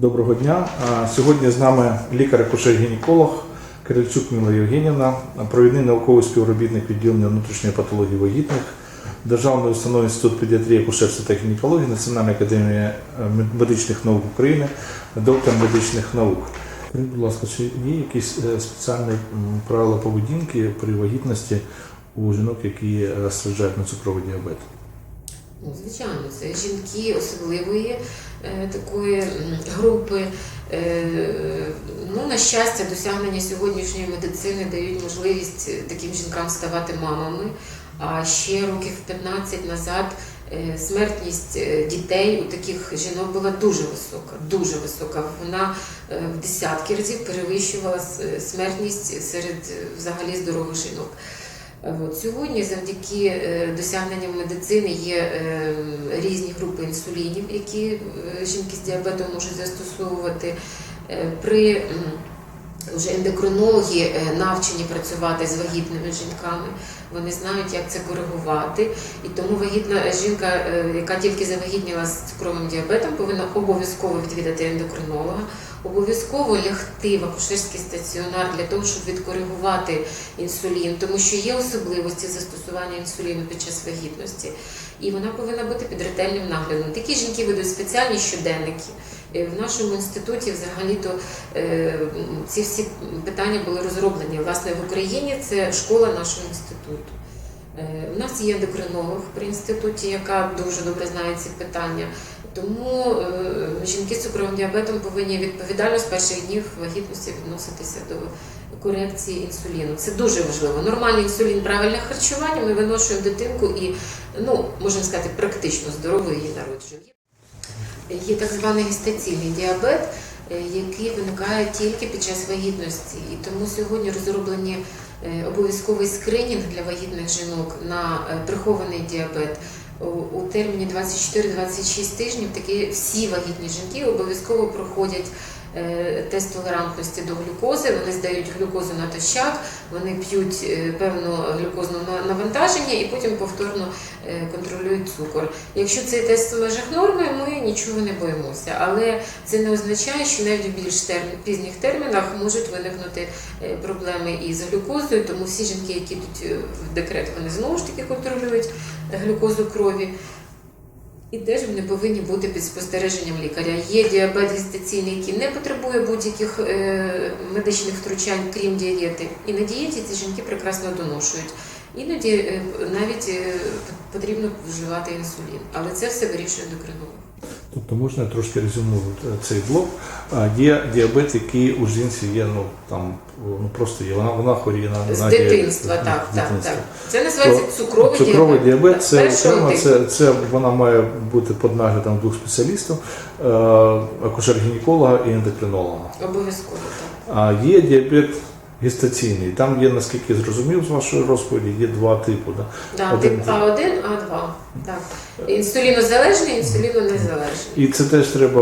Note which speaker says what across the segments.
Speaker 1: Доброго дня. Сьогодні з нами лікар-акушер-гінеколог Кирильчук Міла Євгенівна, провідний науковий співробітник відділення внутрішньої патології вагітних, Державної установи Інститут педіатрії, акушерства та гінекології, Національної академії е, медичних наук України, доктор медичних наук. Будь ласка, чи є якісь е, спеціальні правила поведінки при вагітності у жінок, які е, страждають на цукровий діабет?
Speaker 2: Ну, звичайно, це жінки особливої такої групи. Е, ну, на щастя, досягнення сьогоднішньої медицини дають можливість е, таким жінкам ставати мамами. А ще років 15 назад е, смертність е, дітей у таких жінок була дуже висока, дуже висока. Вона е, в десятки разів перевищувала смертність серед е, взагалі здорових жінок. От сьогодні, завдяки е, досягненням медицини, є е, різні групи інсулінів, які е, жінки з діабетом можуть застосовувати. При вже ендокринологи навчені працювати з вагітними жінками. Вони знають, як це коригувати. І тому вагітна жінка, яка тільки завагітніла з цукровим діабетом, повинна обов'язково відвідати ендокринолога, обов'язково лягти в акушерський стаціонар для того, щоб відкоригувати інсулін, тому що є особливості застосування інсуліну під час вагітності, і вона повинна бути під ретельним наглядом. Такі жінки ведуть спеціальні щоденники. Е, В нашому інституті взагалі-то е, ці всі питання були розроблені. Власне, в Україні це школа нашого інституту. Е, У нас є ендокринолог при інституті, яка дуже добре знає ці питання. Тому е, жінки з цукровим діабетом повинні відповідально з перших днів вагітності відноситися до корекції інсуліну. Це дуже важливо. Нормальний інсулін, правильне харчування. Ми виношуємо дитинку і, ну можна сказати, практично здоровою її народжуємо. Є так званий гестаційний діабет, е, який виникає тільки під час вагітності. І тому сьогодні розроблені е, обов'язковий скринінг для вагітних жінок на е, прихований діабет. У- терміні 24-26 тижнів такі всі вагітні жінки обов'язково проходять тест толерантності до глюкози. Вони здають глюкозу натощак, вони п'ють е, певну глюкозну на- навантаження і потім повторно е, контролюють цукор. Якщо цей тест в межах норми, ми нічого не боїмося. Але це не означає, що навіть в більш терм- пізніх термінах можуть виникнути е, проблеми із глюкозою. Тому всі жінки, які йдуть е, в декрет, вони знову ж таки контролюють е, глюкозу крові. І теж вони повинні бути під спостереженням лікаря. Є діабет гестаційний, який не потребує будь-яких е, медичних втручань, крім дієти. І на дієті ці жінки прекрасно доношують. Іноді е, навіть е, потрібно вживати інсулін, але це все вирішує ендокринолог.
Speaker 1: Тобто можна трошки резюмувати е, цей блок. Є діабет, який у жінці є, ну там ну просто є. Вона вона хворіє на,
Speaker 2: З
Speaker 1: на
Speaker 2: дитинства,
Speaker 1: діабет.
Speaker 2: так,
Speaker 1: З
Speaker 2: так,
Speaker 1: дитинства.
Speaker 2: так. Це називається
Speaker 1: То
Speaker 2: цукровий,
Speaker 1: Цукровий діабет це
Speaker 2: Першого
Speaker 1: окремо, це, це вона має бути під наглядом двох спеціалістів, е, акушер-гінеколога і ендокринолога.
Speaker 2: Обов'язково так.
Speaker 1: А є діабет гестаційний. Там є, наскільки зрозумів з вашої розповіді, є два типи. Да?
Speaker 2: Да,
Speaker 1: Один
Speaker 2: тип А1, А2. Так. Інсулінозалежний, інсулінонезалежний.
Speaker 1: І це теж треба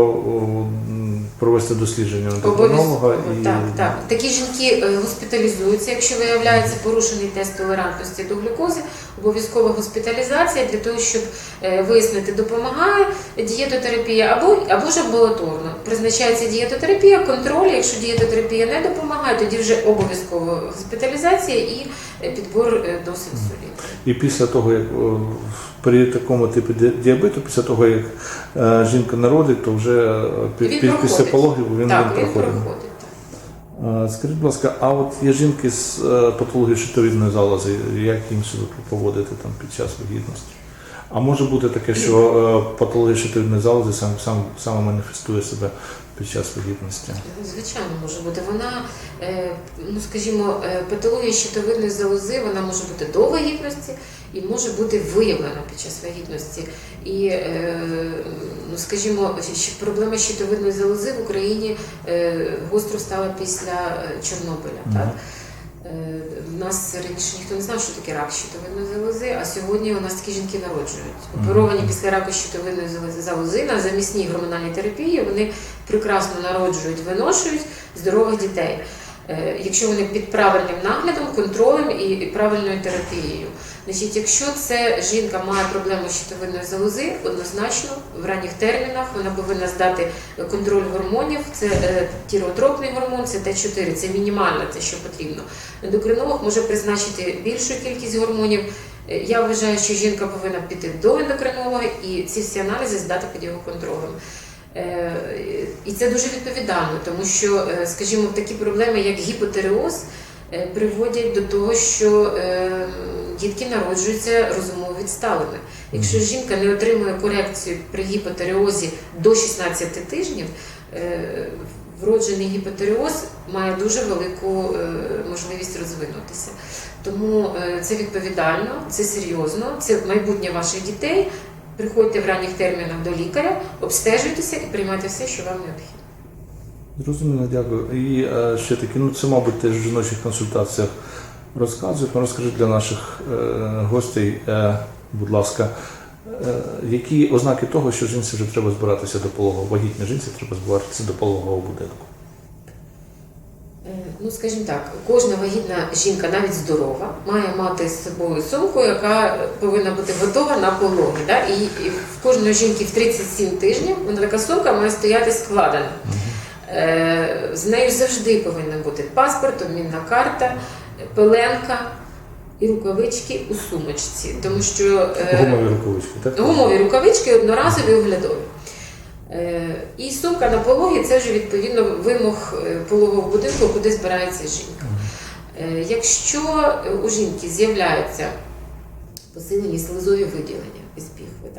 Speaker 1: провести дослідження.
Speaker 2: Обов'язково.
Speaker 1: І...
Speaker 2: Так, так. Такі жінки е, госпіталізуються, якщо виявляється порушений тест толерантності до глюкози, обов'язкова госпіталізація для того, щоб е, вияснити, допомагає дієтотерапія або, або ж амбулаторно. Призначається дієтотерапія, контроль. Якщо дієтотерапія не допомагає, тоді вже обов'язково госпіталізація і е, підбор доз інсуліну.
Speaker 1: І після того, як при такому типі діабету, після того, як е, жінка народить, то вже е,
Speaker 2: Він
Speaker 1: після пологів він,
Speaker 2: так,
Speaker 1: він
Speaker 2: він
Speaker 1: проходить.
Speaker 2: проходить. так.
Speaker 1: Е, Скажіть, будь ласка, а от є жінки з патологією щитовідної залози, як їм себе поводити там під час вагітності? А може бути таке, що е, патологія щитовідної залози сам, сам, саме маніфестує себе під час вагітності?
Speaker 2: Звичайно, може бути. Вона, е, ну скажімо, е, патологія щитовидної залози, вона може бути до вагітності і може бути виявлена під час вагітності. І, ну скажімо, проблема щитовидної залози в Україні гостро стала після Чорнобиля.
Speaker 1: Мгм.
Speaker 2: Так? В нас раніше ніхто не знав, що таке рак щитовидної залози, а сьогодні у нас такі жінки народжують. Оперовані після раку щитовидної залози- на замісній гормональній терапії вони прекрасно народжують, виношують здорових дітей. Е, Якщо вони під правильним наглядом, контролем і правильною терапією. Значить, якщо це жінка має проблему з щитовидної залози, однозначно в ранніх термінах вона повинна здати контроль гормонів. Це е, тіреотропний гормон, це Т4, це мінімально те, що потрібно. Ендокринолог може призначити більшу кількість гормонів. Е, Я вважаю, що жінка повинна піти до ендокринолога і ці всі аналізи здати під його контролем. Е, І це дуже відповідально, тому що, е, скажімо, такі проблеми, як гіпотереоз, приводять до того, що дітки народжуються розумово відсталими. Якщо жінка не отримує корекцію при гіпотереозі до 16 тижнів, е, вроджений гіпотереоз має дуже велику е, можливість розвинутися. Тому е, це відповідально, це серйозно, це майбутнє ваших дітей. Приходьте в ранніх термінах до лікаря, обстежуйтеся і приймайте все, що вам необхідно.
Speaker 1: Зрозуміло, дякую. І ще таки, ну це, мабуть, теж в жіночих консультаціях розказують. Ну, розкажіть для наших е, гостей, е, будь ласка, е, які ознаки того, що жінці вже треба збиратися до пологового, вагітній жінці треба збиратися до пологового будинку.
Speaker 2: Ну, скажімо так, кожна вагітна жінка, навіть здорова, має мати з собою сумку, яка повинна бути готова на пологи. Да? І, і в кожної жінки в 37 тижнів вона така сумка має стояти складена. Е, з нею завжди повинен бути паспорт, обмінна карта, пеленка і рукавички у сумочці. Тому що е,
Speaker 1: Гумові рукавички, так?
Speaker 2: Гумові рукавички одноразові оглядові. Е, І сумка на пологі це вже відповідно вимог е, пологового будинку, куди збирається жінка. Якщо у жінки з'являються посилені слизові виділення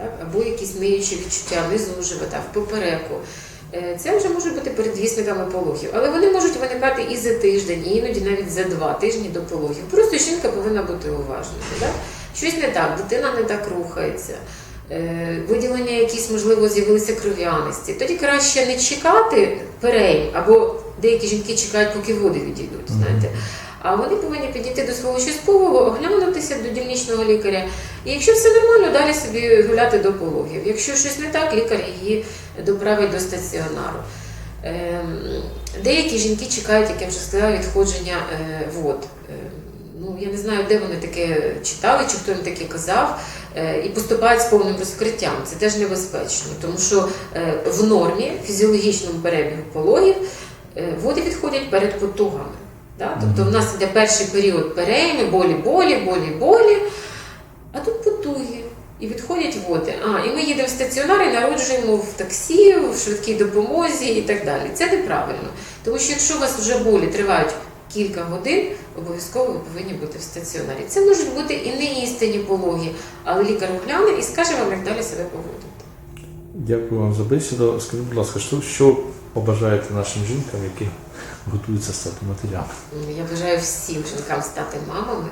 Speaker 2: так, або якісь миючі відчуття внизу живота, в попереку, це вже можуть бути передвісниками пологів, але вони можуть виникати і за тиждень, і іноді навіть за два тижні до пологів. Просто жінка повинна бути уважною. Так? Щось не так, дитина не так рухається. е, Виділення якісь, можливо, з'явилися кров'яності. Тоді краще не чекати перейм, або деякі жінки чекають, поки води відійдуть. Знаєте. А вони повинні підійти до свого участкового, оглянутися до дільничного лікаря. І якщо все нормально, далі собі гуляти до пологів. Якщо щось не так, лікар її доправить до стаціонару. Ем, Деякі жінки чекають, як я вже сказала, відходження е, вод. Ем, Ну, я не знаю, де вони таке читали, чи хто їм таке казав, е, і поступають з повним розкриттям. Це теж небезпечно, тому що е, в нормі, фізіологічному перебігу пологів, води відходять перед потугами. Да? Тобто в нас йде перший період перейми, болі, болі, болі, болі, а тут потуги. І відходять води. А, і ми їдемо в стаціонар і народжуємо в таксі, в швидкій допомозі і так далі. Це неправильно. Тому що якщо у вас вже болі тривають кілька годин, обов'язково ви повинні бути в стаціонарі. Це можуть бути і не істинні пологи, але лікар огляне і скаже вам, як далі себе поводити.
Speaker 1: Дякую вам за бесіду. Скажіть, будь ласка, що, що побажаєте нашим жінкам, які готуються стати матерями?
Speaker 2: Я бажаю всім жінкам стати мамами,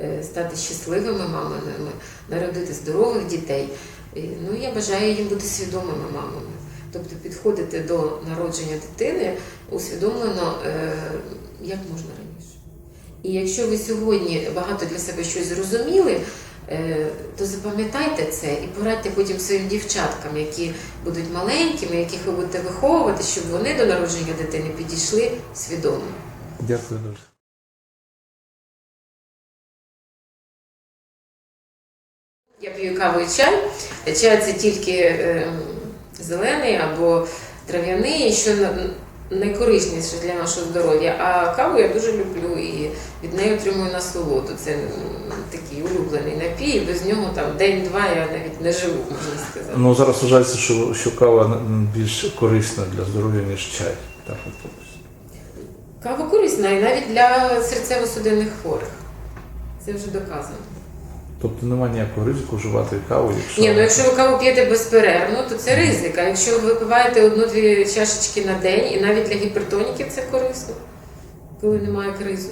Speaker 2: е, стати щасливими мамами, народити здорових дітей. Ну, я бажаю їм бути свідомими мамами. Тобто підходити до народження дитини усвідомлено, е, як можна раніше. І якщо ви сьогодні багато для себе щось зрозуміли, е, то запам'ятайте це і порадьте потім своїм дівчаткам, які будуть маленькими, яких ви будете виховувати, щоб вони до народження дитини підійшли свідомо.
Speaker 1: Дякую дуже.
Speaker 2: Я п'ю каву і чай. Чай це тільки е, зелений або трав'яний, що найкорисніше для нашого здоров'я. А каву я дуже люблю і від неї отримую насолоду. Це такий улюблений напій. Без нього там день-два я навіть не живу, можна сказати.
Speaker 1: Ну зараз вважається, що, що кава більш корисна для здоров'я, ніж чай. Так.
Speaker 2: Кава корисна і навіть для серцево-судинних хворих. Це вже доказано.
Speaker 1: Тобто немає ніякого ризику вживати каву, якщо.
Speaker 2: Ні, ну якщо ви каву п'єте безперервно, то це ризик. А якщо ви випиваєте одну-дві чашечки на день, і навіть для гіпертоніків це корисно, коли немає кризу.